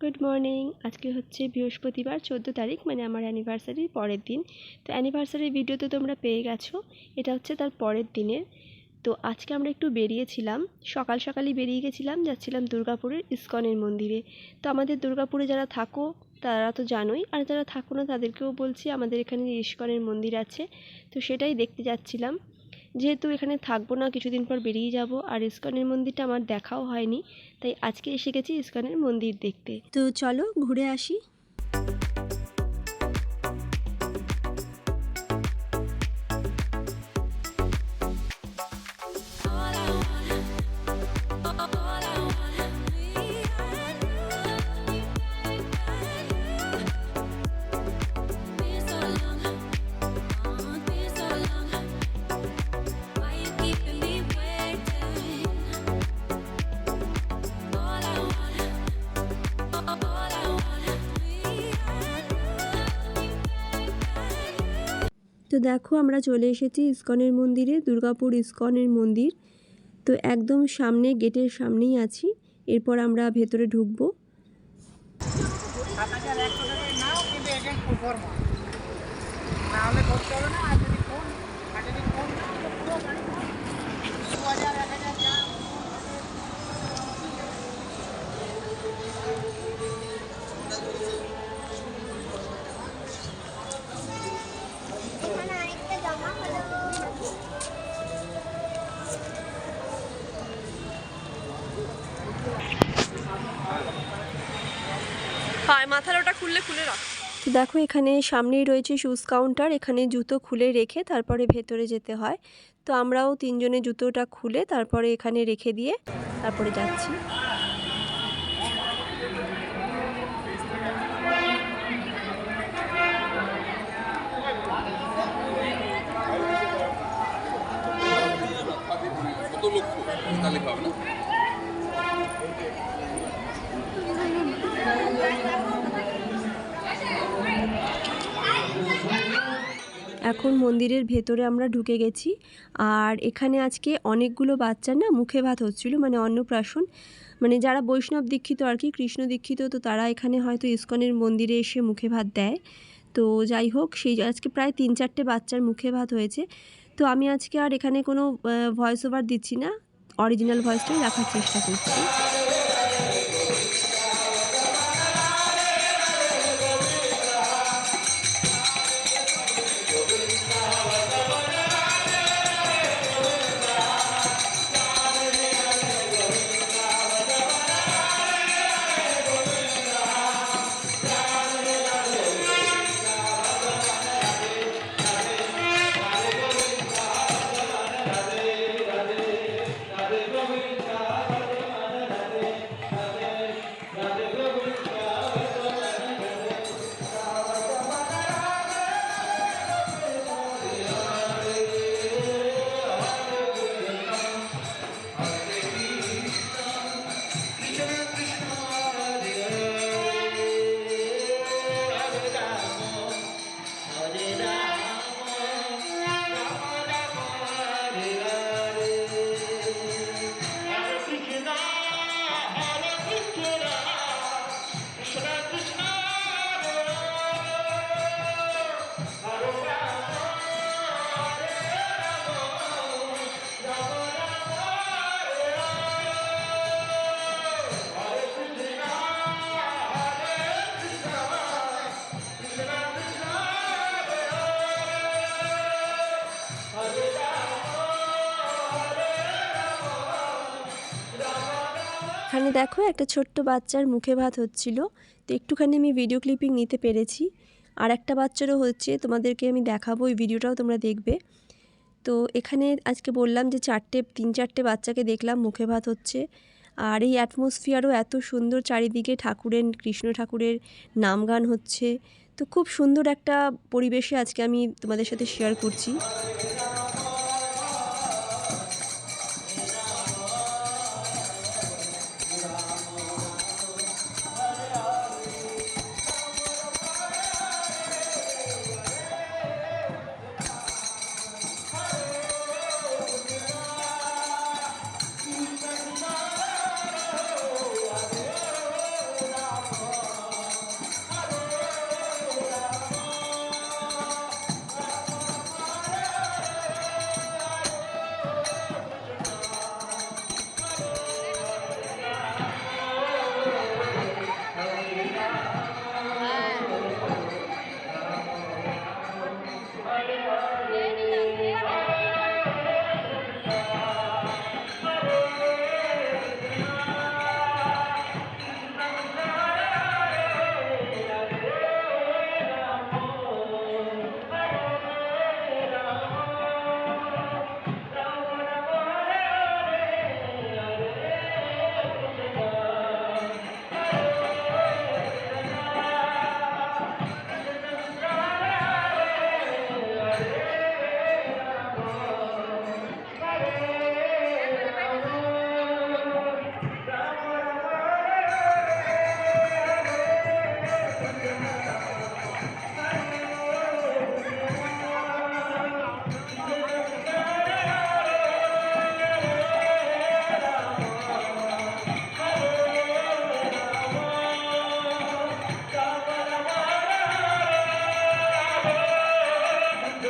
Good morning আজকে হচ্ছে বৃহস্পতিবার, চোদ্দ তারিখ মানে আমার অ্যানিভার্সারির পরের দিন। তো অ্যানিভার্সারির ভিডিও তো তোমরা পেয়ে গেছো। এটা হচ্ছে তার পরের দিনের। তো আজকে আমরা একটু বেরিয়েছিলাম। সকাল সকালই বেরিয়ে গেছিলাম, যাচ্ছিলাম দুর্গাপুরের ইস্কনের মন্দিরে। তো আমাদের দুর্গাপুরে যারা থাকো, তারা তো জানোই। আর যারা থাকো না, তাদেরকেও বলছি, আমাদের এখানে ইস্কনের মন্দির আছে, তো সেটাই দেখতে যাচ্ছিলাম। যেহেতু এখানে থাকব না, কিছুদিন পর বেরিয়ে যাব। আর ইস্কনের মন্দিরটা আমার দেখাও হয়নি, তাই আজকে এসে গেছি ইস্কনের মন্দির দেখতে। তো চলো ঘুরে আসি। দেখো আমরা চলে এসেছি ইস্কনের মন্দিরে, দুর্গাপুর ইস্কনের মন্দির। তো একদম সামনে, গেটের সামনেই আছি। এরপর আমরা ভেতরে ঢুকবো। সাত খুলে দেখো, এখানে সামনেই রয়েছে শুজ কাউন্টার এখানে জুতো খুলে রেখে তারপরে ভেতরে যেতে হয়। তো আমরাও তিনজনে জুতোটা খুলে তারপরে এখানে রেখে দিয়ে তারপরে যাচ্ছি। এখন মন্দিরের ভেতরে আমরা ঢুকে গেছি। আর এখানে আজকে অনেকগুলো বাচ্চার না মুখে ভাত হচ্ছিল মানে অন্নপ্রাশন। মানে যারা বৈষ্ণব দীক্ষিত আর কি, কৃষ্ণ দীক্ষিত, তো তারা এখানে হয়তো ইস্কনের মন্দিরে এসে মুখে ভাত দেয়। তো যাই হোক, সেই আজকে প্রায় তিন চারটে বাচ্চার মুখে ভাত হয়েছে। তো আমি আজকে আর এখানে কোনো ভয়েস ওভার দিচ্ছি না। অরিজিনাল ভয়েসটাই রাখার চেষ্টা করছি। এখানে দেখো, একটা ছোট্ট বাচ্চার মুখে ভাত হচ্ছিল। তো একটুখানি আমি ভিডিও ক্লিপিং নিতে পেরেছি। আর একটা বাচ্চারও হচ্ছে, তোমাদেরকে আমি দেখাবো ওই ভিডিওটাও তোমরা দেখবে। তো এখানে আজকে বললাম যে চারটে, তিন চারটে বাচ্চাকে দেখলাম মুখে ভাত হচ্ছে। আর এই অ্যাটমসফিয়ারও এত সুন্দর চারিদিকে ঠাকুরের, কৃষ্ণ ঠাকুরের নাম গান হচ্ছে। তো খুব সুন্দর একটা পরিবেশে আজকে আমি তোমাদের সাথে শেয়ার করছি। আর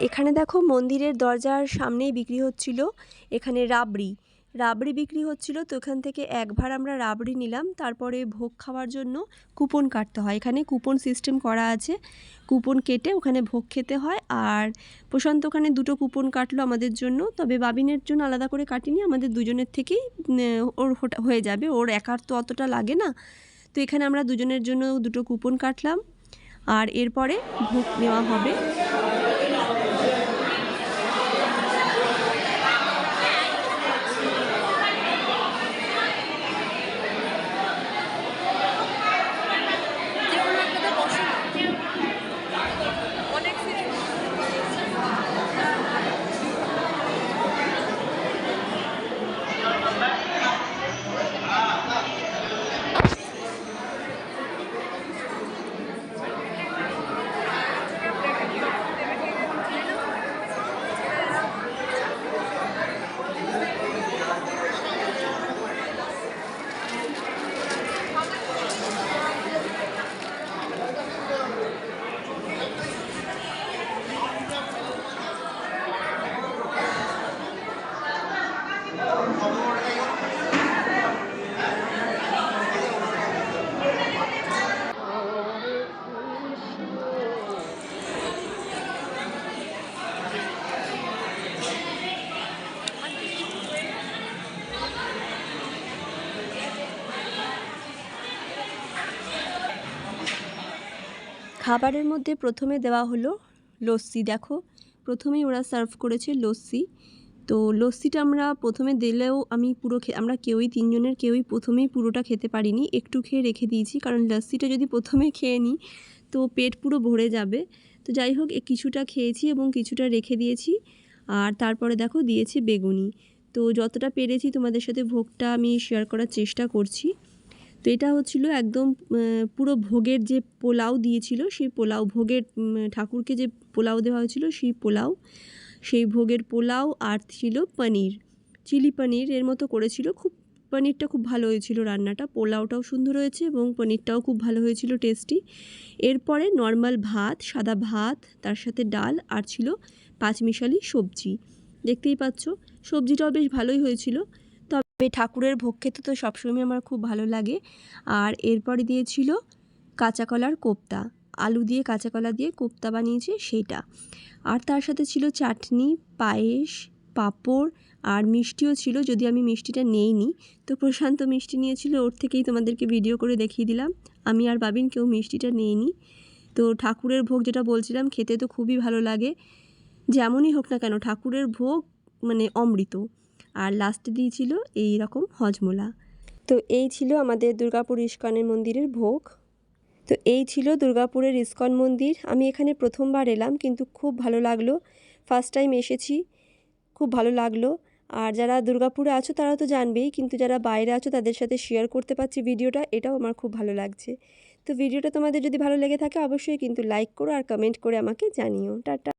এখানে দেখো মন্দিরের দরজার সামনেই বিক্রি হচ্ছিল এখানে রাবড়ি। রাবড়ি বিক্রি হচ্ছিল, তো এখান থেকে একবার আমরা রাবড়ি নিলাম। তারপরে ভোগ খাওয়ার জন্য কুপন কাটতে হয়। এখানে কুপন সিস্টেম করা আছে। কুপন কেটে ওখানে ভোগ খেতে হয়। আর প্রশান্ত ওখানে দুটো কুপন কাটলো আমাদের জন্য। তবে বাবিনের জন্য আলাদা করে কাটিনি। আমাদের দুজনের থেকেই ওর হয়ে যাবে। ওর একার তো অতটা লাগে না। তো এখানে আমরা দুজনের জন্য দুটো কুপন কাটলাম। আর এরপরে ভোগ নেওয়া হবে। খাবারের মধ্যে প্রথমে দেওয়া হলো লস্যি। দেখো, প্রথমেই ওরা সার্ভ করেছে লস্যি। তো লস্যিটা আমরা প্রথমে দিলেও আমি পুরো আমরা কেউই তিনজনের কেউই প্রথমেই পুরোটা খেতে পারিনি। একটু খেয়ে রেখে দিয়েছি, কারণ লস্যিটা যদি প্রথমে খেয়ে নিই, তো পেট পুরো ভরে যাবে। তো যাই হোক কিছুটা খেয়েছি এবং কিছুটা রেখে দিয়েছি। আর তারপরে দেখো, দিয়েছি বেগুনি। তো যতটা পেরেছি তোমাদের সাথে ভোগটা আমি শেয়ার করার চেষ্টা করছি। তো এটা হচ্ছিল একদম পুরো ভোগের যে পোলাও দিয়েছিল, সেই পোলাও, ভোগের ঠাকুরকে যে পোলাও দেওয়া হয়েছিল, সেই পোলাও, সেই ভোগের পোলাও আর ছিল পনির। চিলি পনির এর মতো করেছিল। খুব, পনিরটা খুব ভালো হয়েছিল রান্নাটা। পোলাওটাও সুন্দর হয়েছে এবং পনিরটাও খুব ভালো হয়েছিল, টেস্টি। এরপরে নর্মাল ভাত, সাদা ভাত, তার সাথে ডাল আর ছিল পাঁচমিশালি সবজি। দেখতেই পাচ্ছ, সবজিটাও বেশ ভালোই হয়েছিল। ঠাকুরের ভোগ খেতে তো সবসময় আমার খুব ভালো লাগে। আর এরপরে দিয়েছিল কাঁচা কলার কোপ্তা। আলু দিয়ে কাঁচা কলা দিয়ে কোপ্তা বানিয়েছে সেটা। আর তার সাথে ছিল চাটনি, পায়েস, পাঁপড় আর মিষ্টিও ছিল যদি আমি মিষ্টিটা নেইনি। তো প্রশান্ত মিষ্টি নিয়েছিল, ওর থেকেই তোমাদেরকে ভিডিও করে দেখিয়ে দিলাম। আমি আর বাবিন কেউ মিষ্টিটা নেইনি। তো ঠাকুরের ভোগ যেটা বলছিলাম, খেতে তো খুবই ভালো লাগে। যেমনই হোক না কেন, ঠাকুরের ভোগ মানে অমৃত। আর লাস্টে দিয়েছিল এই রকম হজমোলা। তো এই ছিল আমাদের দুর্গাপুর ইস্কনের মন্দিরের ভোগ। তো এই ছিল দুর্গাপুরের ইস্কন মন্দির। আমি এখানে প্রথমবার এলাম, কিন্তু খুব ভালো লাগল। ফার্স্ট টাইম এসেছি, খুব ভালো লাগল। আর যারা দুর্গাপুরে আছো, তারা তো জানবেই, কিন্তু যারা বাইরে আছো, তাদের সাথে শেয়ার করতে পারছি ভিডিওটা। এটাও আমার খুব ভালো লাগছে। তো ভিডিওটা তোমাদের যদি ভালো লেগে থাকে, অবশ্যই কিন্তু লাইক করো আর কমেন্ট করে আমাকে জানিও। টাটা।